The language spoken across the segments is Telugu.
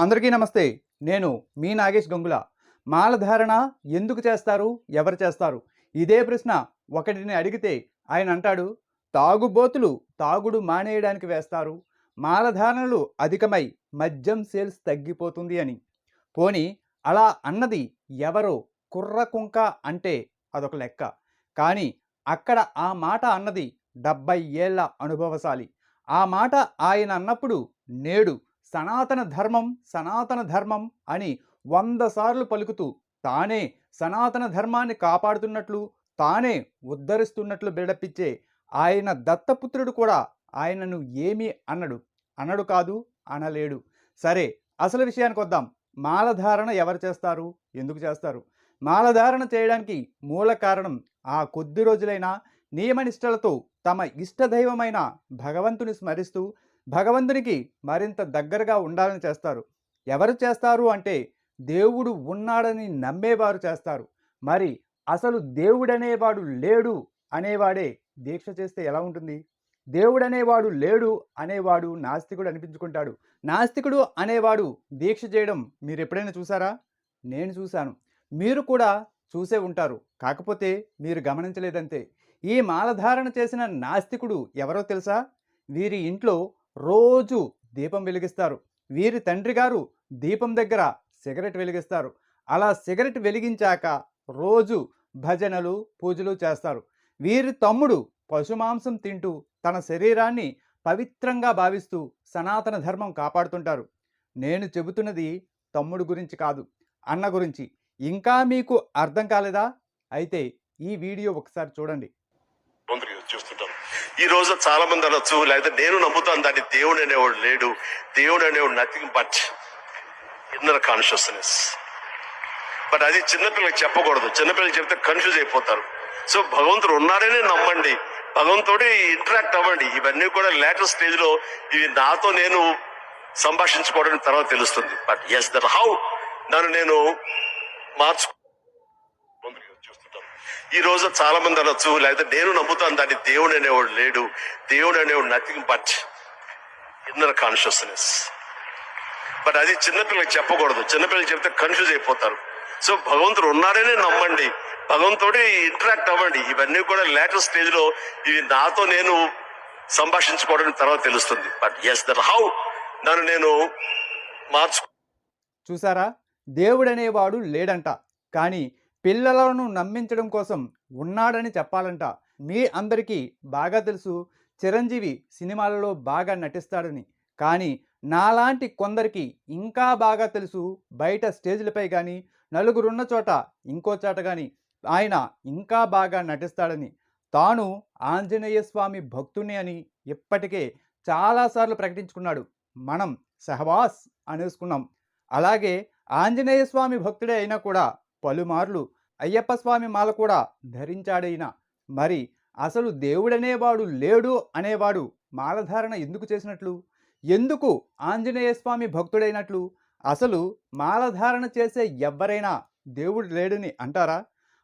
అందరికీ నమస్తే. నేను మీ నాగేష్ గంగుల. మాలధారణ ఎందుకు చేస్తారు? ఎవరు చేస్తారు? ఇదే ప్రశ్న ఒకటిని అడిగితే ఆయన అంటాడు తాగుబోతులు తాగుడు మానేయడానికి వేస్తారు. మాలధారణలు అధికమై మద్యం సేల్స్ తగ్గిపోతుంది అని. పోని అలా అన్నది ఎవరో కుర్ర కుంక అంటే అదొక లెక్క. కానీ అక్కడ ఆ మాట అన్నది డెబ్బై ఏళ్ళ అనుభవశాలి. ఆ మాట ఆయన అన్నప్పుడు నేడు సనాతన ధర్మం సనాతన ధర్మం అని వంద సార్లు పలుకుతూ తానే సనాతన ధర్మాన్ని కాపాడుతున్నట్లు తానే ఉద్ధరిస్తున్నట్లు బిడపిచ్చే ఆయన దత్తపుత్రుడు కూడా ఆయనను ఏమీ అన్నడు అనడు కాదు అనలేడు. సరే అసలు విషయానికి వద్దాం. మాలధారణ ఎవరు చేస్తారు? ఎందుకు చేస్తారు? మాలధారణ చేయడానికి మూల కారణం ఆ కొద్ది రోజులైనా నియమనిష్టలతో తమ ఇష్టదైవమైన భగవంతుని స్మరిస్తూ భగవంతునికి మరింత దగ్గరగా ఉండాలని చేస్తారు. ఎవరు చేస్తారు అంటే దేవుడు ఉన్నాడని నమ్మేవారు చేస్తారు. మరి అసలు దేవుడనేవాడు లేడు అనేవాడే దీక్ష చేస్తే ఎలా ఉంటుంది? దేవుడనేవాడు లేడు అనేవాడు నాస్తికుడు అనిపించుకుంటాడు. నాస్తికుడు అనేవాడు దీక్ష చేయడం మీరు ఎప్పుడైనా చూసారా? నేను చూశాను. మీరు కూడా చూసే ఉంటారు. కాకపోతే మీరు గమనించలేదంతే. ఈ మాలధారణ చేసిన నాస్తికుడు ఎవరో తెలుసా? వీరి ఇంట్లో రోజు దీపం వెలిగిస్తారు. వీరి తండ్రి గారు దీపం దగ్గర సిగరెట్ వెలిగిస్తారు. అలా సిగరెట్ వెలిగించాక రోజు భజనలు పూజలు చేస్తారు. వీరి తమ్ముడు పశుమాంసం తింటూ తన శరీరాన్ని పవిత్రంగా భావిస్తూ సనాతన ధర్మం కాపాడుతుంటారు. నేను చెబుతున్నది తమ్ముడు గురించి కాదు అన్న గురించి. ఇంకా మీకు అర్థం కాలేదా? అయితే ఈ వీడియో ఒకసారి చూడండి. ఈ రోజు చాలా మంది అనొచ్చు లేకపోతే నేను నమ్ముతాను దాన్ని దేవుడు అనేవాడు లేడు. దేవుడు అనేవాడు nothing but inner consciousness but అది చిన్నపిల్లకి చెప్పకూడదు. చిన్నపిల్లలు చెప్తే కన్ఫ్యూజ్ అయిపోతారు. సో భగవంతుడు ఉన్నారనే నమ్మండి. భగవంతుడి ఇంటరాక్ట్ అవ్వండి. ఇవన్నీ కూడా లేటర్ స్టేజ్లో ఇవి నాతో నేను సంభాషించుకోవడానికి తర్వాత తెలుస్తుంది. బట్ ఎస్ దట్ హౌ నన్ను నేను మార్చు ఈ రోజు చాలా మంది అనొచ్చు లేకపోతే నేను నమ్ముతాను దాన్ని దేవుడు అనేవాడు లేడు. దేవుడు అనేవాడు nothing but inner consciousness but అది చిన్నపిల్లలకి చెప్పకూడదు. చిన్నపిల్లలకి చెప్తే కన్ఫ్యూజ్ అయిపోతారు. సో భగవంతుడు ఉన్నాడనే నమ్మండి. భగవంతుడి ఇంటరాక్ట్ అవ్వండి. ఇవన్నీ కూడా లేటర్ స్టేజ్లో ఇవి నాతో నేను సంభాషించుకోవడం తర్వాత తెలుస్తుంది. బట్ ఎస్ దట్ హౌ నన్ను నేను మార్చు చూసారా? దేవుడనేవాడు లేడంట. కానీ పిల్లలను నమ్మించడం కోసం ఉన్నాడని చెప్పాలంట. మీ అందరికీ బాగా తెలుసు చిరంజీవి సినిమాలలో బాగా నటిస్తాడని. కానీ నాలాంటి కొందరికి ఇంకా బాగా తెలుసు బయట స్టేజ్లపై కానీ నలుగురున్న చోట ఇంకో చోట కానీ ఆయన ఇంకా బాగా నటిస్తాడని. తాను ఆంజనేయ స్వామి భక్తుని అని ఇప్పటికే చాలాసార్లు ప్రకటించుకున్నాడు. మనం సహవాస్ అనేసుకున్నాం. అలాగే ఆంజనేయ స్వామి భక్తుడే అయినా కూడా పలుమార్లు అయ్యప్ప స్వామి మాల కూడా ధరించాడైనా మరి అసలు దేవుడనేవాడు లేడు అనేవాడు మాలధారణ ఎందుకు చేసినట్లు? ఎందుకు ఆంజనేయ స్వామి భక్తుడైనట్లు? అసలు మాలధారణ చేసే ఎవ్వరైనా దేవుడు లేడని అంటారా?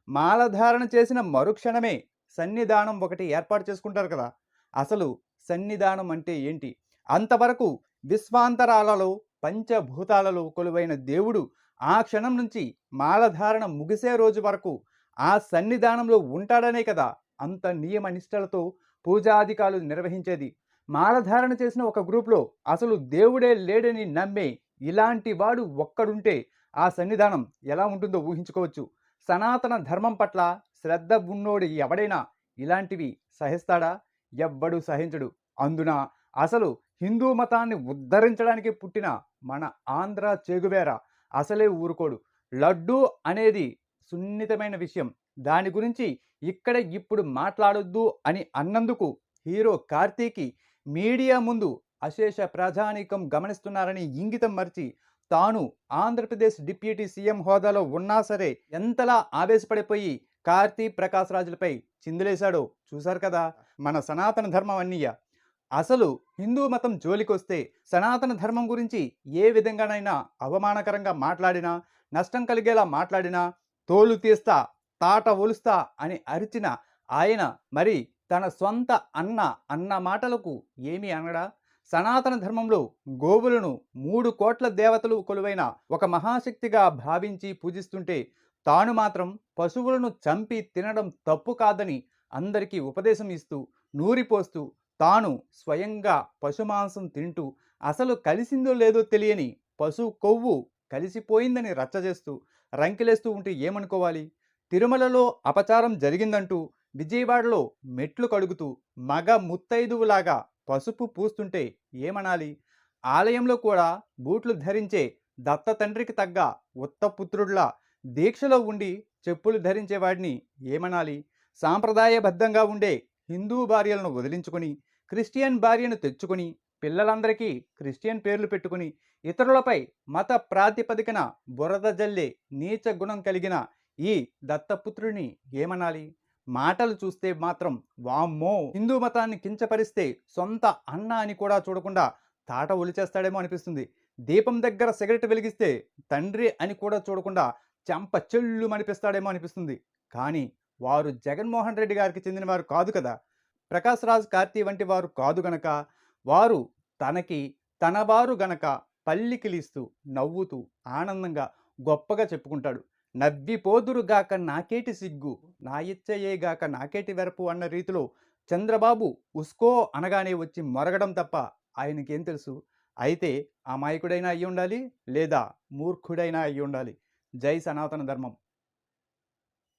మాలధారణ చేసిన మరుక్షణమే సన్నిధానం ఒకటి ఏర్పాటు చేసుకుంటారు కదా. అసలు సన్నిధానం అంటే ఏంటి? అంతవరకు విశ్వాంతరాలలో పంచభూతాలలో కొలువైన దేవుడు ఆ క్షణం నుంచి మాలధారణ ముగిసే రోజు వరకు ఆ సన్నిధానంలో ఉంటాడనే కదా అంత నియమ నిష్టలతో పూజాధికారులు నిర్వహించేది. మాలధారణ చేసిన ఒక గ్రూప్లో అసలు దేవుడే లేడని నమ్మే ఇలాంటి వాడు ఒక్కడుంటే ఆ సన్నిధానం ఎలా ఉంటుందో ఊహించుకోవచ్చు. సనాతన ధర్మం పట్ల శ్రద్ధ ఉన్నోడు ఎవడైనా ఇలాంటివి సహిస్తాడా? ఎవ్వడు సహించడు. అందున అసలు హిందూ మతాన్ని ఉద్ధరించడానికి పుట్టిన మన ఆంధ్ర చేగువేరా అసలే ఊరుకోడు. లడ్డు అనేది సున్నితమైన విషయం. దాని గురించి ఇక్కడ ఇప్పుడు మాట్లాడొద్దు అని అన్నందుకు హీరో కార్తీకి మీడియా ముందు అశేష ప్రజానీకం గమనిస్తున్నారని ఇంగితం మరిచి తాను ఆంధ్రప్రదేశ్ డిప్యూటీ సీఎం హోదాలో ఉన్నా సరే ఎంతలా ఆవేశపడిపోయి కార్తీ ప్రకాశ్ రాజులపై చిందులేశాడో చూశారు కదా? మన సనాతన ధర్మం అన్నయ్య అసలు హిందూ మతం జోలికొస్తే సనాతన ధర్మం గురించి ఏ విధంగానైనా అవమానకరంగా మాట్లాడినా నష్టం కలిగేలా మాట్లాడినా తోలు తీస్తా తాట ఒలుస్తా అని అరిచిన ఆయన మరి తన సొంత అన్న అన్న మాటలకు ఏమీ అనడా? సనాతన ధర్మంలో గోవులను మూడు కోట్ల దేవతలు కొలువైన ఒక మహాశక్తిగా భావించి పూజిస్తుంటే తాను మాత్రం పశువులను చంపి తినడం తప్పు కాదని అందరికీ ఉపదేశం ఇస్తూ నూరిపోస్తూ తాను స్వయంగా పశుమాంసం తింటూ అసలు కలిసిందో లేదో తెలియని పశు కొవ్వు కలిసిపోయిందని రచ్చజేస్తూ రంకెలేస్తూ ఉంటే ఏమనుకోవాలి? తిరుమలలో అపచారం జరిగిందంటూ విజయవాడలో మెట్లు కడుగుతూ మగ ముత్తైదువులాగా పసుపు పూస్తుంటే ఏమనాలి? ఆలయంలో కూడా బూట్లు ధరించే దత్త తండ్రికి తగ్గ ఉత్తపుత్రుడ్లా దీక్షలో ఉండి చెప్పులు ధరించేవాడిని ఏమనాలి? సాంప్రదాయబద్ధంగా ఉండే హిందూ భార్యలను వదిలించుకొని క్రిస్టియన్ భార్యను తెచ్చుకుని పిల్లలందరికీ క్రిస్టియన్ పేర్లు పెట్టుకుని ఇతరులపై మత ప్రాతిపదికన బురద జల్లే నీచ గుణం కలిగిన ఈ దత్తపుత్రుని ఏమనాలి? మాటలు చూస్తే మాత్రం వామ్మో! హిందూ మతాన్ని కించపరిస్తే సొంత అన్న అని కూడా చూడకుండా తాట ఒలిచేస్తాడేమో అనిపిస్తుంది. దీపం దగ్గర సిగరెట్ వెలిగిస్తే తండ్రి అని కూడా చూడకుండా చెంప చెల్లు అనిపిస్తాడేమో అనిపిస్తుంది. కానీ వారు జగన్మోహన్ రెడ్డి గారికి చెందినవారు కాదు కదా! ప్రకాశ్ రాజ్ కార్తీ వంటి వారు కాదు గనక వారు తనకి తనవారు గనక పల్లికిలిస్తూ నవ్వుతూ ఆనందంగా గొప్పగా చెప్పుకుంటాడు. నవ్విపోదురుగాక నాకేటి సిగ్గు? నా ఇచ్చయేగాక నాకేటి వెరపు? అన్న రీతిలో చంద్రబాబు ఉస్కో అనగానే వచ్చి మొరగడం తప్ప ఆయనకేం తెలుసు? అయితే అమాయకుడైనా అయి ఉండాలి లేదా మూర్ఖుడైనా అయి ఉండాలి జై సనాతన ధర్మం.